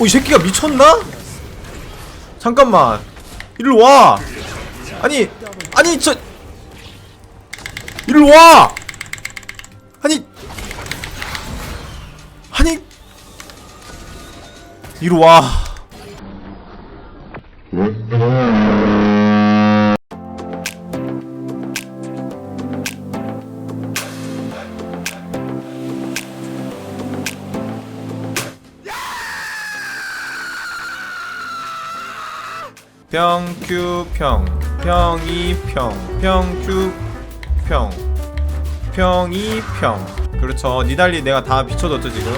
어, 이 새끼가 미쳤나? 잠깐만. 일로 와. 아니, 아니, 저. 일로 와! 아니. 아니. 이리 와. 평큐평 평이평 평큐평 평이평. 그렇죠. 니달리 내가 다 비춰줬죠 지금?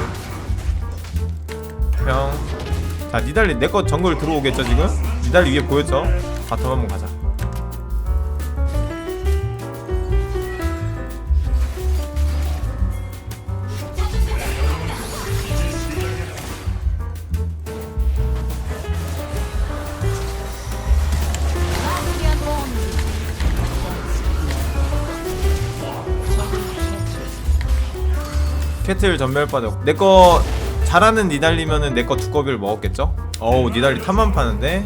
평자 니달리 내 거 정글 들어오겠죠 지금? 니달리 위에 보였죠? 바텀 한번 가자 캐틀 전멸 빠졌고. 내거 잘하는 니달리면은 내 거 두꺼비를 먹었겠죠? 어우 니달리 탑만 파는데.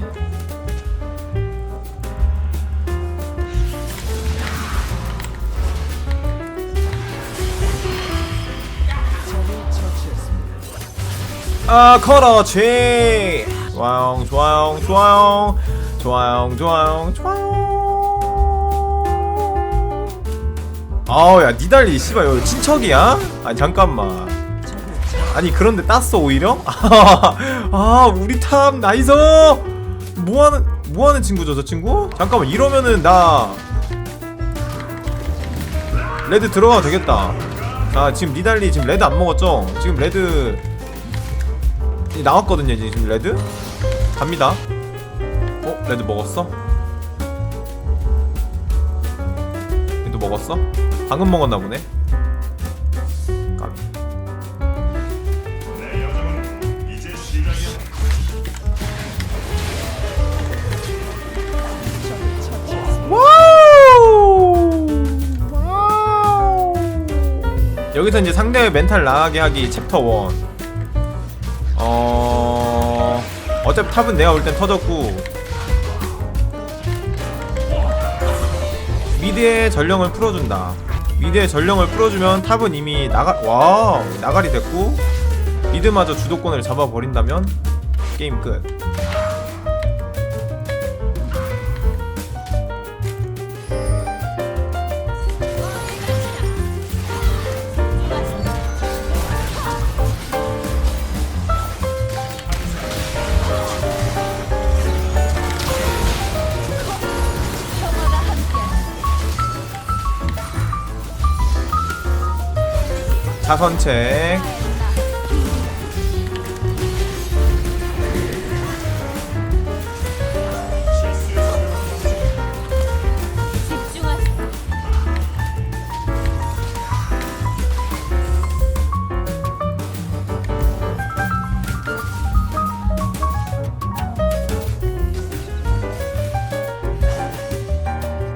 아 그렇지 좋아요 좋아요 좋아요 좋아요 좋아요 좋아요 아우 야 니달리 씨발 여기 친척이야? 아니 잠깐만 아니 그런데 땄어 오히려? 아 우리 탑 나이스 뭐하는 뭐하는 친구죠 저 친구? 잠깐만 이러면은 나 레드 들어가도 되겠다 자 지금 니달리 지금 레드 안 먹었죠? 지금 레드 나왔거든요 지금 레드 갑니다 어? 레드 먹었어? 레드 먹었어? 방금 먹었나 보네! 여기서 이제 상대의 멘탈 나가게 하기 챕터 1 어... 어차피 탑은 내가 올 땐 터졌고. 미드의 전령을 풀어준다 미드의 전령을 풀어주면 탑은 이미 나가 와 나가리 됐고 미드마저 주도권을 잡아버린다면 게임 끝 집중하세요.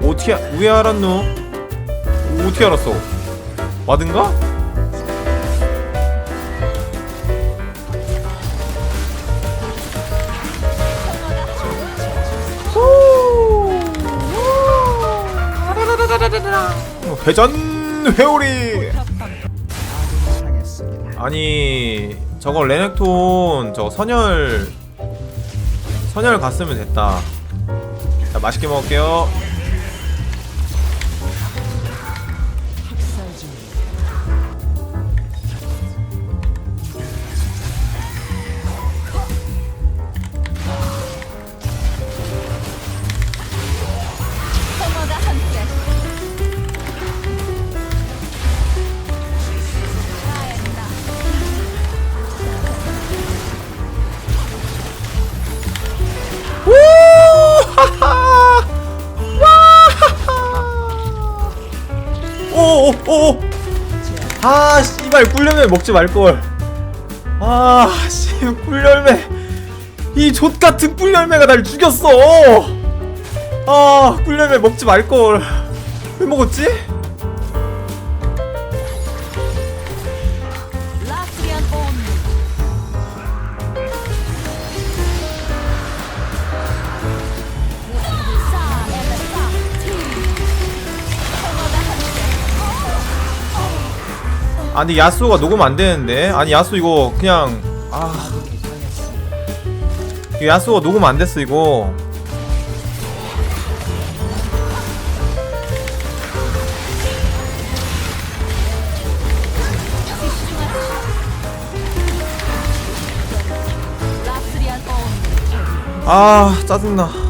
어떻게 왜 알았노? 어떻게 알았어? 와든가? 회전 회오리. 아니 저거 레넥톤 저거 선열 선열 갔으면 됐다. 자 맛있게 먹을게요 오오오 아 씨발 꿀열매 먹지 말걸. 아씨 꿀열매. 이 족같은 꿀열매가 날 죽였어. 아 꿀열매 먹지 말걸. 왜 먹었지? 아니 야스오가 녹음 안 되는데. 아니 야스오 이거 그냥 아. 야스오가 녹음 안 됐어 이거. 아 짜증나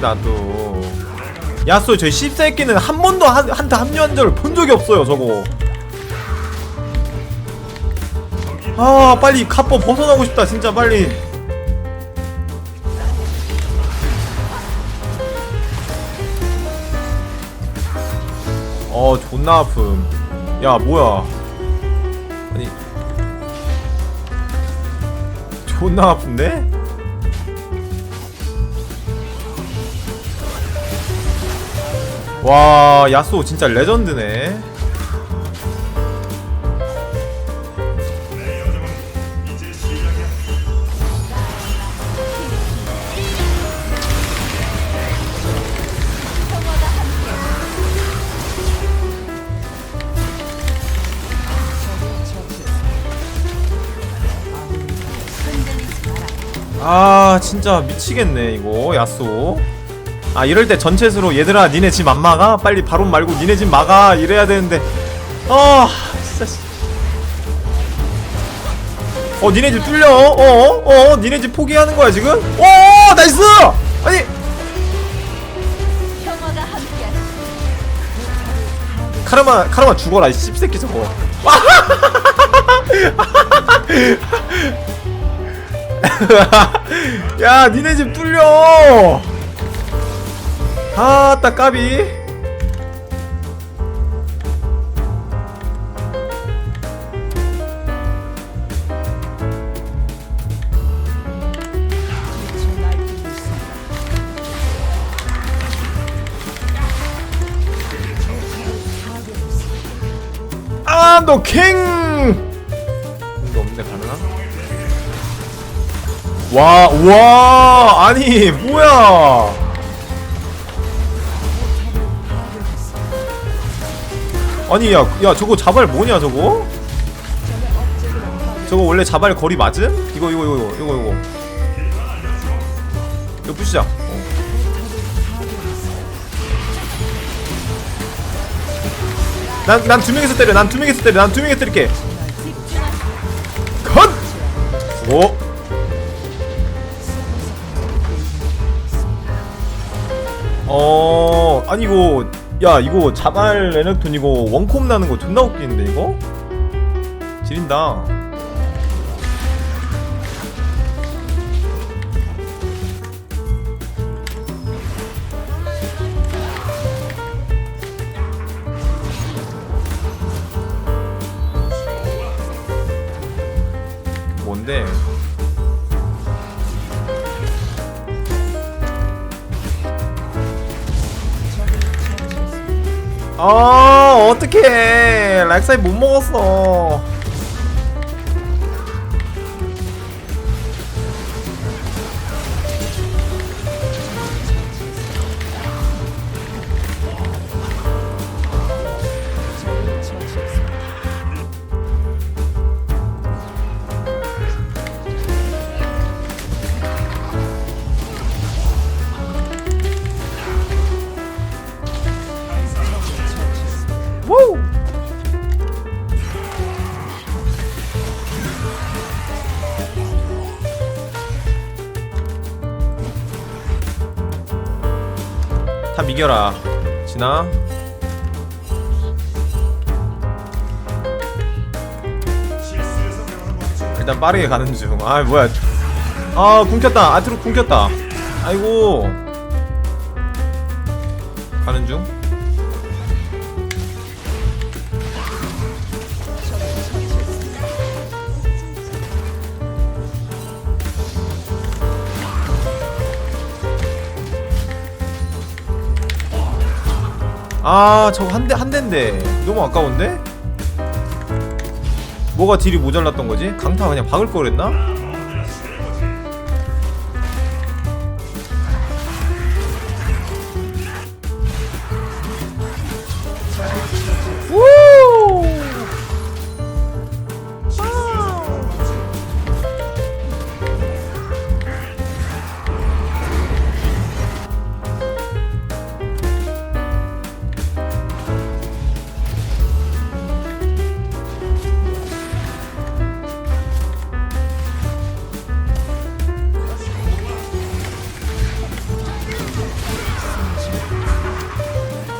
나도. 야스오 저 씹새끼는 한 번도 한, 한테 합류한 적을 본 적이 없어요 저거. 아 빨리 갑버 벗어나고 싶다 진짜 빨리. 어 존나 아픔. 야 뭐야. 아니. 존나 아픈데? 와 야스오 진짜 레전드네. 아 진짜 미치겠네 이거 야스오 아 이럴 때 전체수로 얘들아 니네 집 안 막아? 빨리 바론 말고 니네 집 막아. 이래야 되는데. 아 진짜 씨. 어 니네 집 뚫려. 어어 어, 어, 니네 집 포기하는 거야 지금? 어 나이스! 아니! 카르마 카르마 죽어라 이 씹새끼 저거. 야 니네 집 뚫려 아따 까비 아너 캥! 이거 없네 가능한? 와, 와, 아니 뭐야? 아니 야, 야 저거 자발 뭐냐 저거? 저거 원래 자발 거리 맞음? 이거 이거 이거 이거 이거 이거 이거 부시자. 어. 난난 두 명이서 때려. 난 두 명이서 때려. 난 두 명이서 때릴게. 컷! 오. 어, 아니 이거 야 이거 자발 레넥톤 이거 원콤 나는 거 존나 웃기는데 이거? 지린다. 아 어떡해. 락사이 못 먹었어 다 이겨라. 진아? 일단 빠르게 가는 중아 뭐야. 아 궁켰다. 아트로 궁켰다. 아이고. 가는 중 아 저거 한 대 한 대인데 너무 아까운데? 뭐가 딜이 모자랐던 거지? 강타 그냥 박을 걸 그랬나?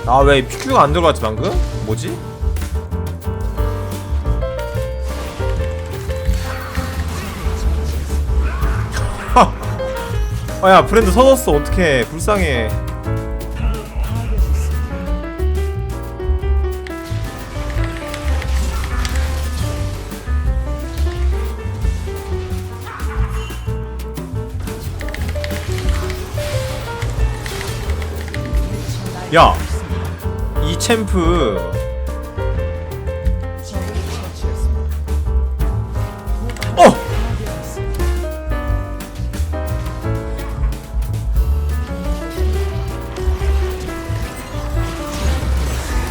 아왜 PQ가 안 들어갔지 방금? 뭐지? 아야 브랜드 서졌어. 어떡해. 불쌍해. 야, 이 챔프 어!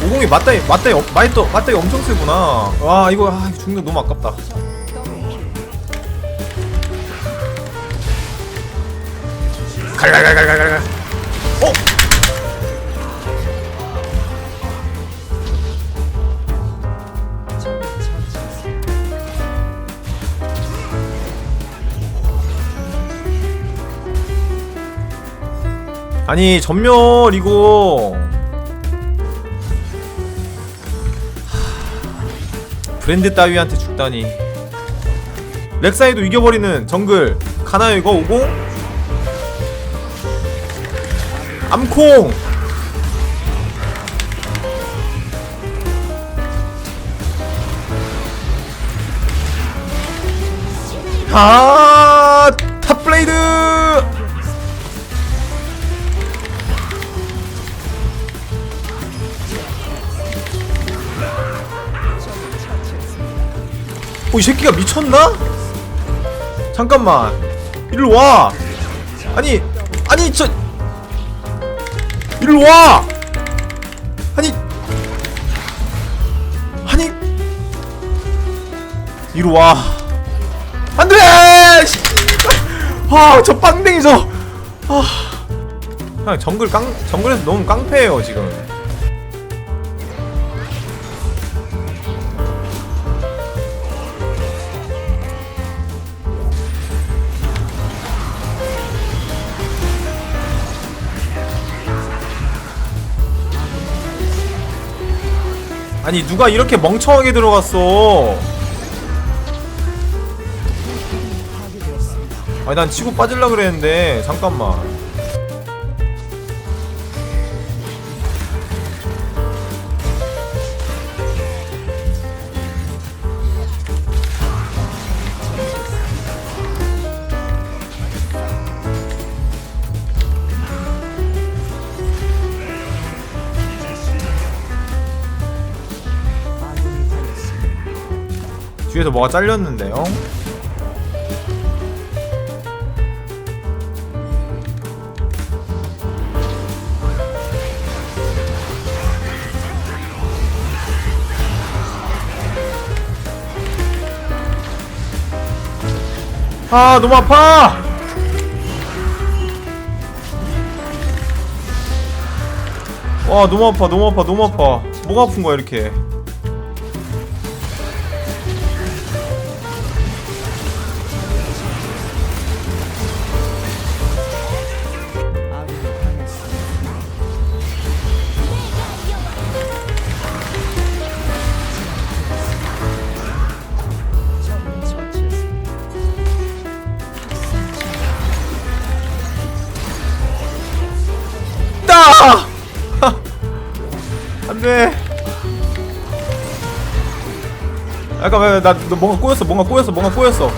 오공이 맞다이 맞다이 어- 맞다 맞다이 엄청 세구나. 와 이거 아, 죽는 거 너무 아깝다. 갈갈갈갈갈갈. 아니 전멸 이거 하, 브랜드 따위한테 죽다니. 렉사이도 이겨버리는 정글 가나요 이거 오고. 암콩! 아 탑블레이드 어, 이 새끼가 미쳤나? 잠깐만. 일로 와. 아니, 아니, 저. 일로 와! 아니. 아니. 이리 와. 안 돼! 씨. 아, 저 빵댕이 저. 아. 그냥 정글 깡, 정글에서 너무 깡패예요, 지금. 아니 누가 이렇게 멍청하게 들어갔어? 아니 난 치고 빠질라 그랬는데 잠깐만 뒤에서 뭐가 잘렸는데요? 아 너무 아파! 와 너무 아파 너무 아파 너무 아파. 뭐가 아픈 거야 이렇게 돼. 잠깐만 나, 너 뭔가 꼬였어 뭔가 꼬였어 뭔가 꼬였어.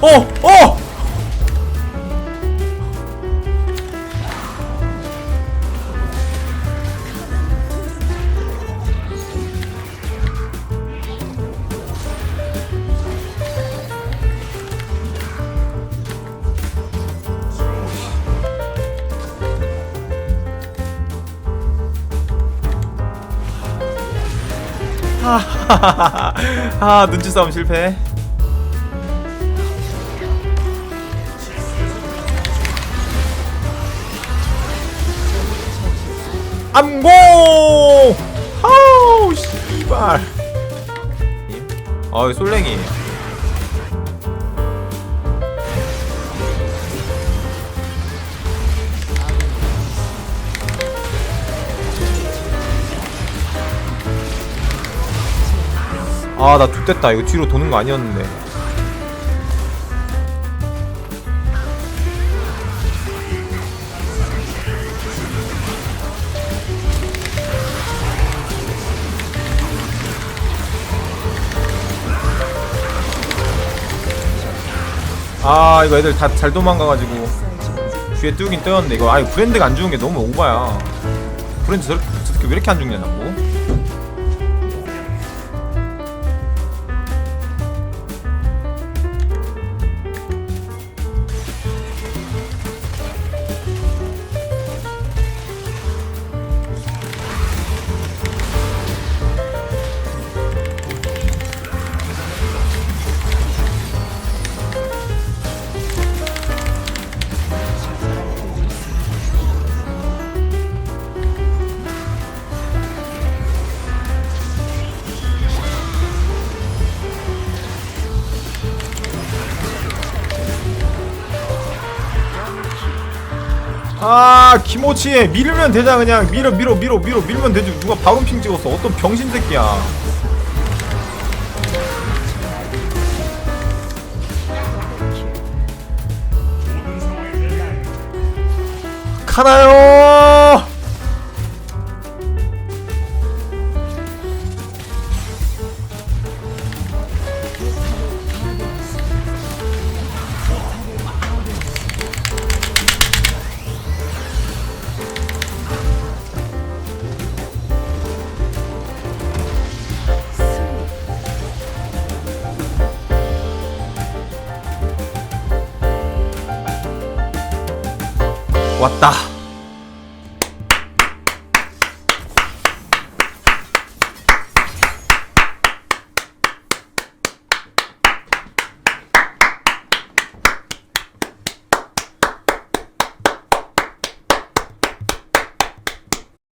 어! 어! 아 눈치 싸움 실패. 암고! 아우 씨발. 어이 솔랭이. 아나 X됐다. 이거 뒤로 도는 거 아니었는데. 아 이거 애들 다 잘 도망가가지고 뒤에 뜨긴 뜨였는데 이거 아니 브랜드가 안 죽은 게 너무 오바야. 브랜드 저렇게, 저렇게 왜 이렇게 안 죽냐 자꾸 아 김오치 밀면 되자 그냥. 밀어 밀어 밀어 밀어 밀면 되지. 누가 바론핑 찍었어. 어떤 병신 새끼야. 가나요 왔다